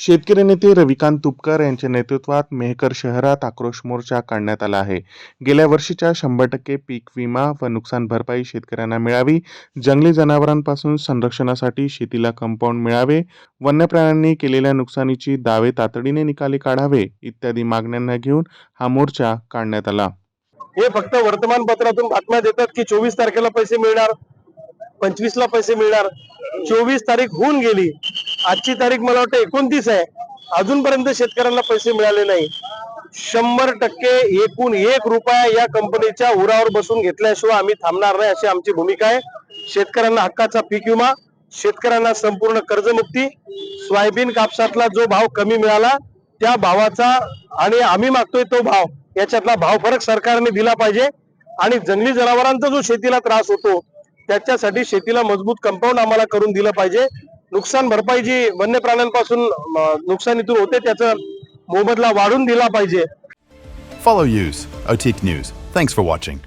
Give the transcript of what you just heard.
शेतकरी नेते रविकांत तुपकर यांच्या नेतृत्वात मेहकर शहरात आक्रोश मोर्चा काढण्यात आला आहे. गेल्या वर्षीच्या शंभर टक्के पीक विमा व नुकसान भरपाई शेतकऱ्यांना मिळावी जंगली जनावरांपासून संरक्षणासाठी शेतीला कंपाऊंड मिळावे वन्य प्राण्यांनी केलेल्या नुकसानीची दावे तातडीने निकाली काढावे इत्यादी मागण्यांना घेऊन हा मोर्चा काढण्यात आला. हे फक्त वर्तमानपत्रातून बातम्या देतात की चोवीस तारखेला पैसे मिळणार पंचवीस ला पैसे मिळणार. चोवीस तारीख होऊन गेली. आजची तारीख मला वाटतं एकोणतीस आहे. अजूनपर्यंत शेतकऱ्यांना पैसे मिळाले नाही. शंभर टक्के एकूण एक रुपया या कंपनीच्या उरावर बसून घेतल्याशिवाय आम्ही थांबणार नाही अशी आमची भूमिका आहे. शेतकऱ्यांना हक्काचा पीक विमा शेतकऱ्यांना संपूर्ण कर्जमुक्ती सोयाबीन कापसातला जो भाव कमी मिळाला त्या भावाचा आणि आम्ही मागतोय तो भाव याच्यातला भाव फरक सरकारने दिला पाहिजे. आणि जंगली जनावरांचा जो शेतीला त्रास होतो त्याच्यासाठी शेतीला मजबूत कंपाऊंड आम्हाला करून दिलं पाहिजे. नुकसान भरपाई जी वन्य प्राण्यांपासून नुकसानीतून होते त्याचा मोबदला वाढून दिला पाहिजे Follow Use, Otik News. Thanks for watching.